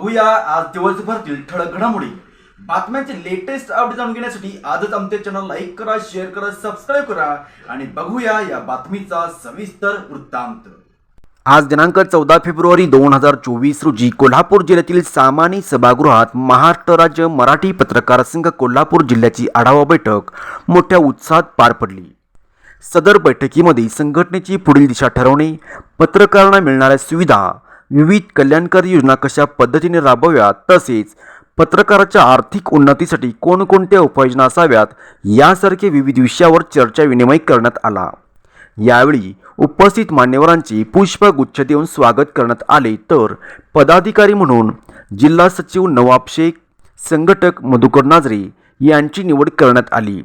बघूया. आज दिवसभरातील ठळक घडामोडी. बातम्यांचे लेटेस्ट अपडेट जाणून घेण्यासाठी आजच आमच्या चॅनल लाईक करा शेअर करा सबस्क्राईब करा आणि बघूया या बातमीचा सविस्तर वृत्तांत. आज दिनांक चौदा फेब्रुवारी दोन हजार चोवीस रोजी कोल्हापूर जिल्ह्यातील सामानी सभागृहात महाराष्ट्र राज्य मराठी पत्रकार संघ कोल्हापूर जिल्ह्याची आढावा बैठक मोठ्या उत्साहात पार पडली. सदर बैठकीमध्ये संघटनेची पुढील दिशा ठरवणे पत्रकारांना मिळणाऱ्या सुविधा विविध कल्याणकारी योजना कशा पद्धतीने राबव्यात तसेच पत्रकाराच्या आर्थिक उन्नतीसाठी कोणकोणत्या उपाययोजना असाव्यात यासारखे विविध विषयावर चर्चा विनिमय करण्यात आला. यावेळी उपस्थित मान्यवरांचे पुष्पगुच्छ देऊन स्वागत करण्यात आले. तर पदाधिकारी म्हणून जिल्हा सचिव नवाब शेख संघटक मधुकर नाजरे यांची निवड करण्यात आली.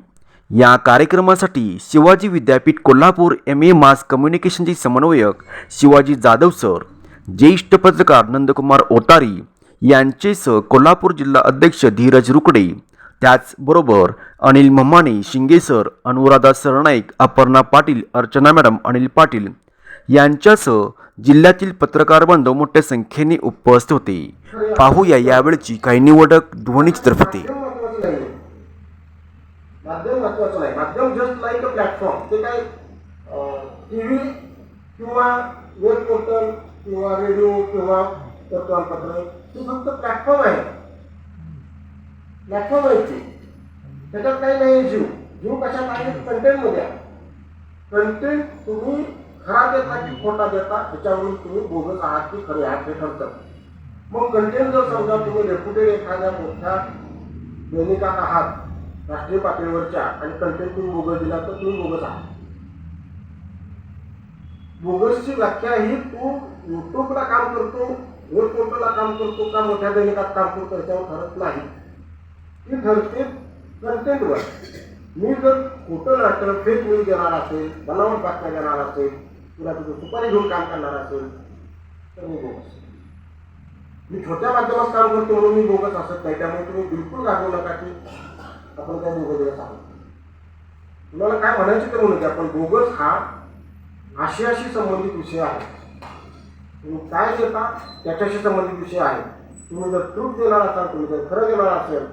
या कार्यक्रमासाठी शिवाजी विद्यापीठ कोल्हापूर एम ए मास कम्युनिकेशनचे समन्वयक शिवाजी जाधव सर ज्येष्ठ पत्रकार नंदकुमार ओतारी यांचेसह कोल्हापूर जिल्हा अध्यक्ष धीरज रुकडे त्याचबरोबर अनिल मम्माने शिंगे सर अनुराधा सरनाईक अपर्णा पाटील अर्चना मॅडम अनिल पाटील यांच्यासह जिल्ह्यातील पत्रकार बांधव मोठ्या संख्येने उपस्थित होते. पाहूया यावेळची काही निवडक ध्वनिचित्रफिते माध्यम महत्वाचं नाही. माध्यम जस्ट लाईक अ प्लॅटफॉर्म ते काय टी व्ही किंवा वेब पोर्टल किंवा रेडिओ किंवा वर्तमानपत्र ते फक्त प्लॅटफॉर्म आहे. प्लॅटफॉर्म आहे ते. त्याच्यात काही नाही जीव. जीव कशात आहे? कंटेंटमध्ये आहे. कंटेंट तुम्ही खरा देता की खोटा देता त्याच्यावरून तुम्ही बोगस आहात की खरे आहात हे ठरतं. मग कंटेंट जर समजा तुम्ही रेप्युटेड एखाद्या मोठ्या दैनिकात आहात राष्ट्रीय पातळीवरच्या आणि कंटेंट तुम्ही बोगस दिला तर तुम्ही बोगस आहात. बोगसची व्याख्या ही तू युट्यूबला काम करतो वेब पोर्टलला काम करतो का मोठ्या दैनिकात काम करतो याच्यावर ठरत नाही. ती ठरते कंटेंटवर मी जर खोटं नाटक फेक न्यूज देणार असेल बनावट बातम्या देणार असेल किंवा तुझं सुपारी घेऊन काम करणार असेल तर मी बोगस. मी छोट्या माध्यमात काम करतो म्हणून मी बोगस असत नाही त्यामुळे तुम्ही बिलकुल रागवू नका की आपण काय बोगस दिवस आहोत. तुम्हाला काय म्हणायचं तर म्हणून की आपण बोगस हा आशयाशी संबंधित विषय आहे. तुम्ही काय देता त्याच्याशी संबंधित विषय आहे. तुम्ही जर ट्रूप देणार असाल तुम्ही जर खरं देणार असेल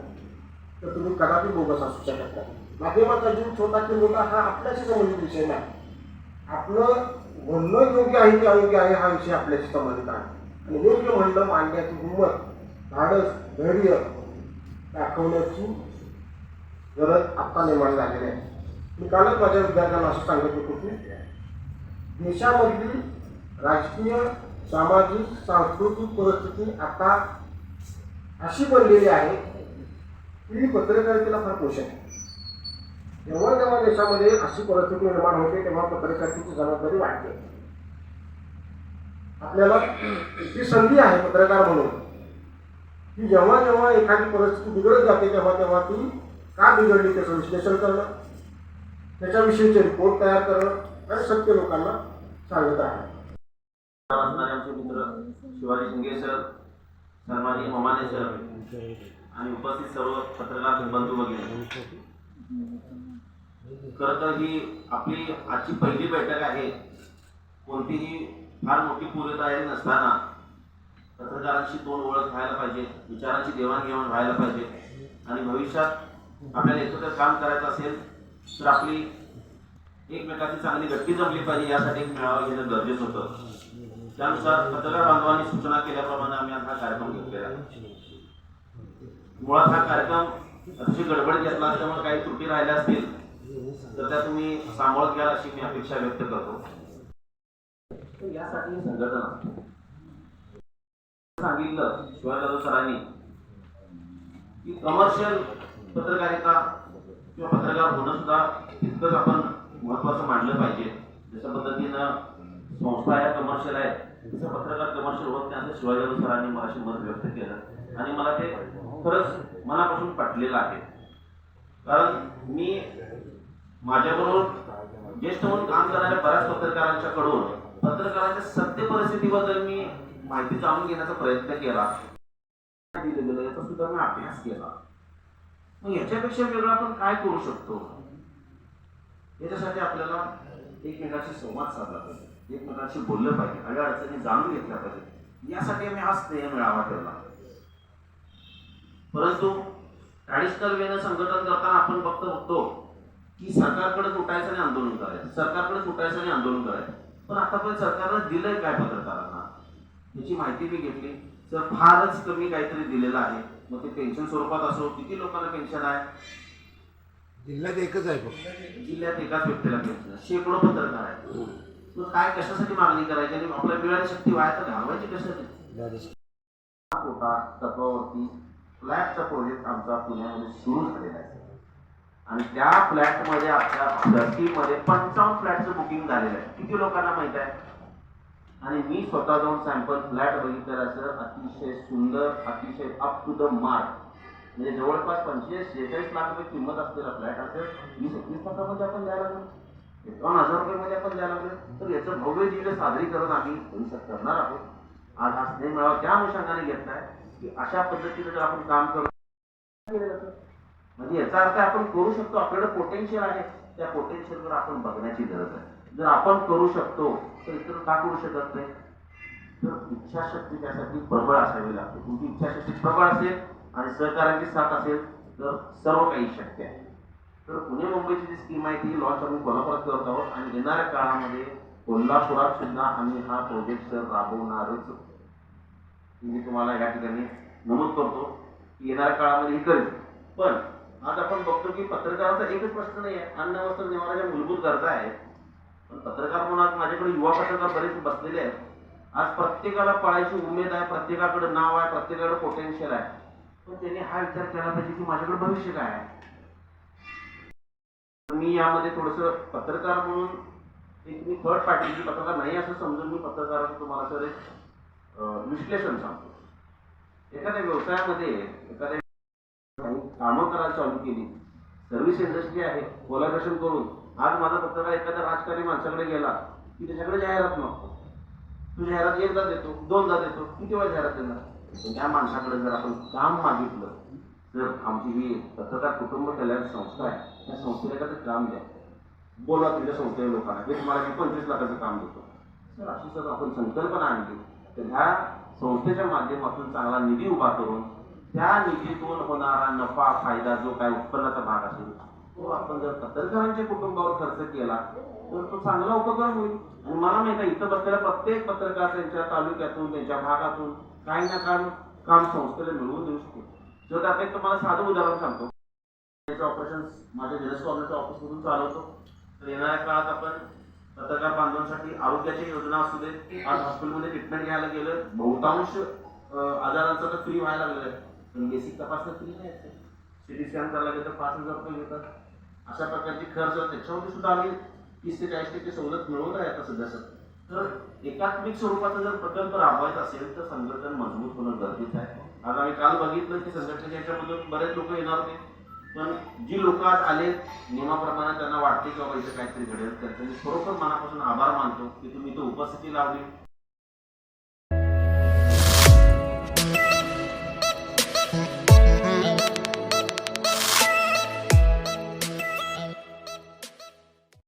तर तुम्ही कदापि बोगस असू शकत नाही. माध्यमाचा जीव छोटा की मोठा हा आपल्याशी संबंधित विषय नाही. आपलं म्हणणं योग्य आहे की अयोग्य आहे हा विषय आपल्याशी संबंधित आहे. आणि योग्य म्हणणं मांडण्याची हिंमत धाडस धैर्य दाखवण्याची गरज आत्ता निर्माण झालेली आहे. मी कालच माझ्या विद्यार्थ्यांना असं सांगत होतो की देशामधली राजकीय सामाजिक सांस्कृतिक परिस्थिती आता अशी बनलेली आहे की पत्रकारितेला फार पोषक आहे. जेव्हा जेव्हा देशामध्ये अशी परिस्थिती निर्माण होते तेव्हा पत्रकारितेची जबाबदारी वाढते. आपल्याला ती संधी आहे पत्रकार म्हणून की जेव्हा जेव्हा एखादी परिस्थिती बिघडत जाते तेव्हा तेव्हा ती का बिघडली त्याचं विश्लेषण करणं त्याच्याविषयीचे रिपोर्ट तयार करणं आणि सत्य लोकांना सांगत आहे. असणारे आमचे मित्र शिवाजी शिंगे सर सन्मानी ममाने सर आणि उपस्थित सर्व पत्रकार बंधू वगैरे. खरं तर ही आपली आजची पहिली बैठक आहे. कोणतीही फार मोठी पूर्वतयारी नसताना पत्रकारांशी दोन ओळख व्हायला पाहिजे विचारांची देवाणघेवाण व्हायला पाहिजे. आणि भविष्यात आपल्याला एकत्र काम करायचं असेल तर आपली एकमेकाची चांगली गट्टी जमली पाहिजे यासाठी मेळावा घेणं गरजेचं होतं. त्यानुसार पत्रकार बांधवांनी सूचना केल्याप्रमाणे आम्ही आज हा कार्यक्रम घेतलेला मुळात हा कार्यक्रम अतिशय गडबड घेतला असल्यामुळे काही त्रुटी राहिल्या असतील तर त्या तुम्ही सांभाळत घ्याल अशी मी अपेक्षा व्यक्त करतो. यासाठी संघटना सांगितलं शिवाय जाधव सरांनी की कमर्शियल पत्रकारिता किंवा पत्रकार होणं सुद्धा तितकंच आपण महत्वाचं मानलं पाहिजे. जशा पद्धतीनं संस्था या कमर्शियल आहे तसं पत्रकार कमर्शियल होत नाही असं शिवाजी सरांनी मगाशी मत व्यक्त केलं. आणि मला ते खरंच मनापासून पटलेलं आहे. कारण मी माझ्याबरोबर ज्येष्ठ म्हणून काम करणाऱ्या बऱ्याच पत्रकारांच्याकडून पत्रकारांच्या सत्य परिस्थितीबद्दल मी माहिती जाणून घेण्याचा प्रयत्न केला. दिलं गेलं याचा सुद्धा मी अभ्यास केला. मग याच्यापेक्षा वेगळं आपण काय करू शकतो? याच्यासाठी आपल्याला एकमेकाशी संवाद साधला पाहिजे. एकमेकांशी बोललं पाहिजे. अडीअडचणी जाणून घेतल्या पाहिजे यासाठी आम्ही हा स्नेह मिळावा ठेवला. परंतु ट्रॅडिशनल वेनं संघटन करताना आपण फक्त बघतो की सरकारकडे उठायचं आणि आंदोलन करायचं. सरकारकडे उठायचं आणि आंदोलन करायचं. पण आतापर्यंत सरकारनं दिलंय काय पत्रकारांना? याची माहिती मी घेतली. तर फारच कमी काहीतरी दिलेलं आहे. मग ते पेन्शन स्वरूपात असो किती लोकांना पेन्शन आहे? जिल्ह्यात एकच आहे फक्त जिल्ह्यात एकाच व्यक्तीला शेकडो पत्रकार आहेत. मग काय कशासाठी मागणी करायची? आणि आपल्या मिळाली शक्ती वाया तर घालवायची कशासाठी? कोटा तत्वावरती फ्लॅटचा प्रोजेक्ट आमचा पुण्यामध्ये सुरू झालेला आहे. आणि त्या फ्लॅटमध्ये आपल्या टीममध्ये पंचावन्न फ्लॅटचं बुकिंग झालेलं आहे. किती लोकांना माहीत आहे? आणि मी स्वतः जाऊन सॅम्पल फ्लॅट बघितलेलं असं अतिशय सुंदर अतिशय अप टू द मार्क म्हणजे जवळपास पंचवीस शेहेचाळीस लाख रुपये किंमत असलेला फ्लॅट असेल वीस एकवीस लाखामध्ये आपण द्यायला लागलो. एकावन्न हजार रुपयामध्ये आपण द्यायला लागलो. तर याचं भव्य दिव्य सादरीकरण आम्ही भविष्यात करणार आहोत. आज हा स्नेह मिळावा त्या अनुषंगाने घेतलाय की अशा पद्धतीने जर आपण काम करतो म्हणजे याचा अर्थ आपण करू शकतो आपल्याकडे पोटेन्शियल आहे. त्या पोटेन्शियलवर आपण बघण्याची गरज आहे. जर आपण करू शकतो तर इतर का करू शकत नाही? तर इच्छाशक्ती त्यासाठी प्रबळ असावी लागते. तुमची इच्छाशक्ती प्रबळ असेल आणि सहकाराची साथ असेल तर सर्व काही शक्य आहे. तर पुणे मुंबईची जी स्कीम आहे ती लॉन्च आम्ही कोल्हापुरात करत आहोत आणि येणाऱ्या काळामध्ये कोल्हापुरात सुद्धा आम्ही हा प्रोजेक्ट राबवणारच मी तुम्हाला या ठिकाणी नमूद करतो की येणाऱ्या काळामध्ये ही करेल पण आज आपण बघतो की पत्रकाराचा एकच प्रश्न नाही आहे. अन्न वस्त्र निवाराच्या मूलभूत गरजा आहेत. पण पत्रकार म्हणून आज माझ्याकडे युवा पत्रकार बरेच बसलेले आहेत. आज प्रत्येकाला पळायची उमेद आहे प्रत्येकाकडे नाव आहे प्रत्येकाकडे पोटेन्शियल आहे. पण त्यांनी हा विचार केला पाहिजे की माझ्याकडे भविष्य काय आहे? मी यामध्ये थोडस पत्रकार म्हणून एक मी थर्ड पार्टीची पत्रकार नाही असं समजून मी पत्रकाराचं तुम्हाला सर एक विश्लेषण सांगतो. एखाद्या व्यवसायामध्ये एखाद्या कामं करायला चालू केली सर्व्हिस इंडस्ट्री आहे कोलॅबरेशन करून आज माझा पत्रकार एखाद्या राजकारणी माणसाकडे गेला की त्याच्याकडे जाहिरात मागतो. तू जाहिरात एकदा देतो दोनदा देतो किती वेळा जाहिरात देणार? त्या माणसाकडे जर आपण काम मागितलं तर आमची ही पत्रकार कुटुंब कल्याण संस्था आहे त्या संस्थेला एखादं काम द्या. बोलवा तुझ्या संस्थेच्या लोकांना मी तुम्हाला मी पंचवीस लाखाचं काम देतो. सर अशी सर आपण संकल्पना आणली. तर ह्या संस्थेच्या माध्यमातून चांगला निधी उभा करून त्या निधीतून होणारा नफा फायदा जो काय उत्पन्नाचा भाग असेल तो आपण जर पत्रकारांच्या कुटुंबावर खर्च केला तर तो चांगला उपक्रम होईल. आणि मला माहिती आहे इथं बसलेला प्रत्येक पत्रकार त्यांच्या तालुक्यातून त्यांच्या भागातून काही ना काही काम संस्थेला मिळवून देऊ शकतो जर आता एक तुम्हाला साधं उदाहरण सांगतो. ऑपरेशन माझ्या जिल्हा कॉर्नरच्या ऑफिसमधून चालवतो. तर येणाऱ्या काळात आपण पत्रकार बांधवांसाठी आरोग्याची योजना असू दे आज हॉस्पिटलमध्ये ट्रीटमेंट घ्यायला गेलं बहुतांश आजारांचं तर फ्री व्हायला लागलेलं आहे. पण बेसिक तपासणं फ्री नाही सिटी स्कॅन करायला गेलं तर पाच हजार रुपये घेतात अशा प्रकारची खर्च त्याच्यामध्ये सुद्धा आम्ही तीस ते चाळीस टक्के सवलत मिळवत आहे आता सध्या सर तर एकात्मिक स्वरूपाचा जर प्रकल्प राबवायचा असेल तर संघटन मजबूत होणं गरजेचं आहे. आज आम्ही काल बघितलं की संघटनेच्या याच्यामधून बरेच लोक येणार होते. पण जी लोक आज आले नियमाप्रमाणे त्यांना वाटते की बाबा इथं काहीतरी घडेल. त्यांचं मी खरोखर मनापासून आभार मानतो की तुम्ही इथं उपस्थिती लावली.